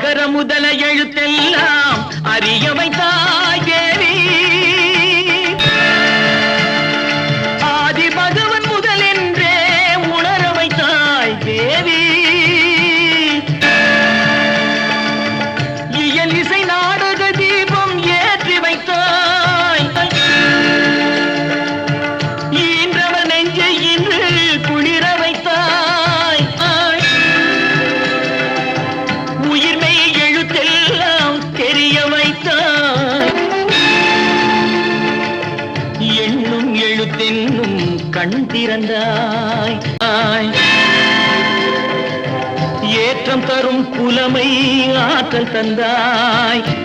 அகர முதல எழுத்தெல்லாம் இன்னும் கண் திறந்தாய். ஏற்றம் தரும் புலமை ஆற்றல் தந்தாய்.